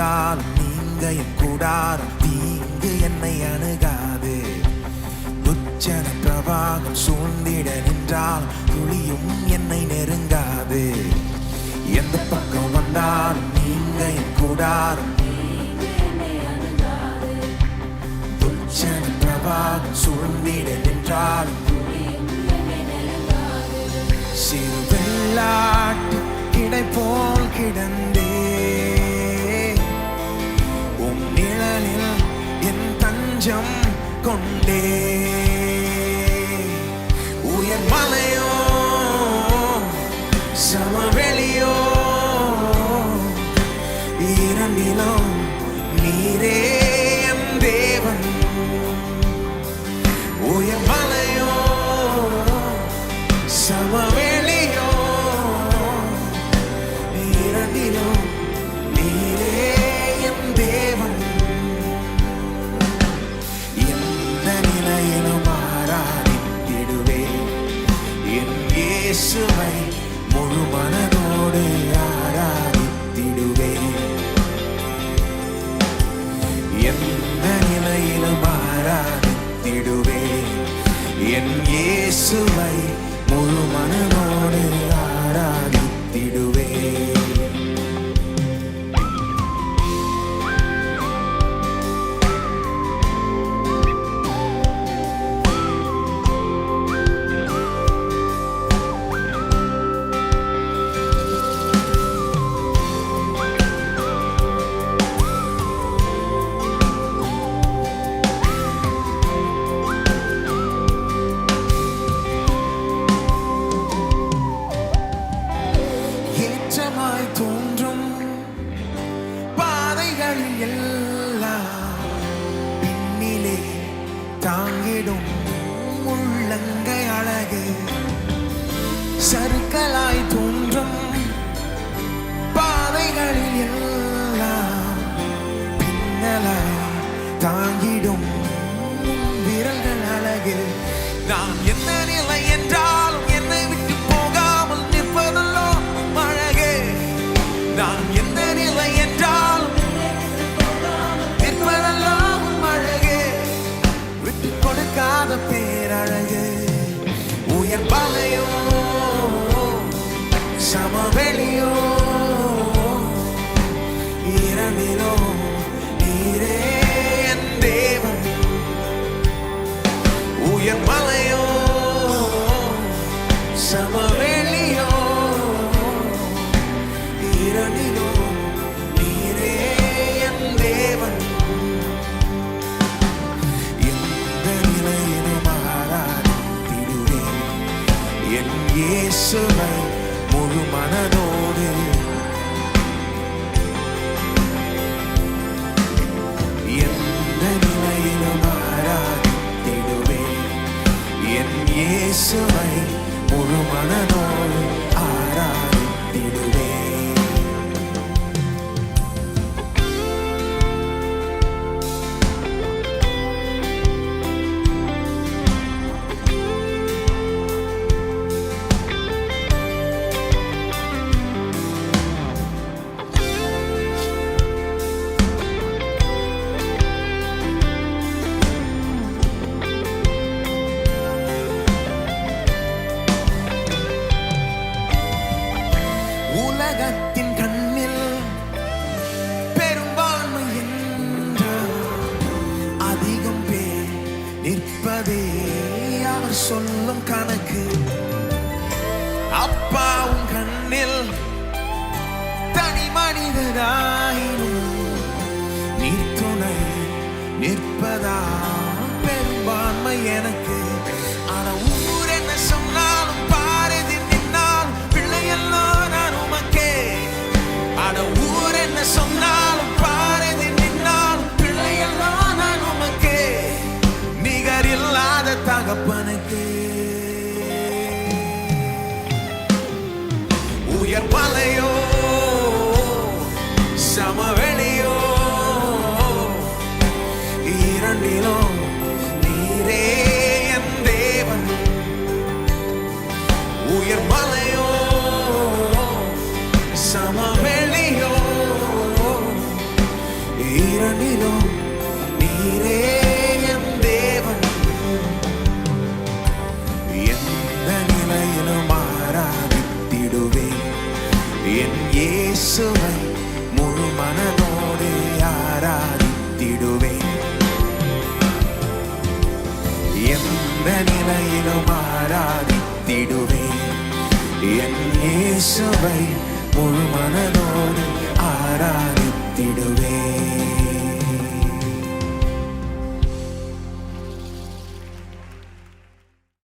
வந்தாலும் நீங்க என் கூடாரம் தீங்கு என்னை அணுகாது. உச்சன பிரவாகம் சூழ்ந்திட நின்றால் துளியும் என்னை நெருங்காது. எந்த பக்கம் வந்தாலும் நீங்க என் கூடாரம் உச்சன பிரவாகம் சூழ்ந்திட நின்றால் சிறு வெள்ளாட்டு கிடை போல் கிடந்தே. சமவெளியோ இரண்டிலும் நீரே என் தேவன் உயர் மலையோ சமவெளியோ ஆராதித்திடுவே என் இயேசுவை முழு மனதோடு ஆராதித்திடுவே சருக்களாய் தோன்றும் பாதைகளில் எல்லாம் பின்னலாய் தாங்கிடும் விரல்கள் அழகில். நான் என்ன நிலை என்றாலும் என்னை விட்டு போகாமல் நிற்பதல்லோ அழகே. நான் என்ன நிலை என்றாலும் நிற்பதல்லோ அழகே. விட்டு கொடுக்காத பேரழகே. சமவெளியோ இரண்டிலோ நீரே என் தேவன் உயர் மலையோ சமவெளியோ இரண்டிலோ நீரே என் தேவன் எந்த நிலையிலும் ஆராதித்திடுவேன் என் இயேசுவை முழு மனதோடு. எந்த நிலையிலும் ஆராதித்திடுவேன் என் இயேசுவை முழு மனதோடு ஆராய் உலகத்தின் கண்ணில் பெரும்பான்மை என்ற அதிகம் பேர் நிற்பதே அவர் சொல்லும் கணக்கு. அப்பாவும் கண்ணில் தனி மனிதராயினும் நீர் துணை நிற்பதா பெரும்பான்மை எனக்கு. உயர் மலையோ சமவெளியோ எந்த நிலையிலும் ஆராதித்திடுவேன் என் இயேசுவை முழு மனதோடு ஆராதித்திடுவேன்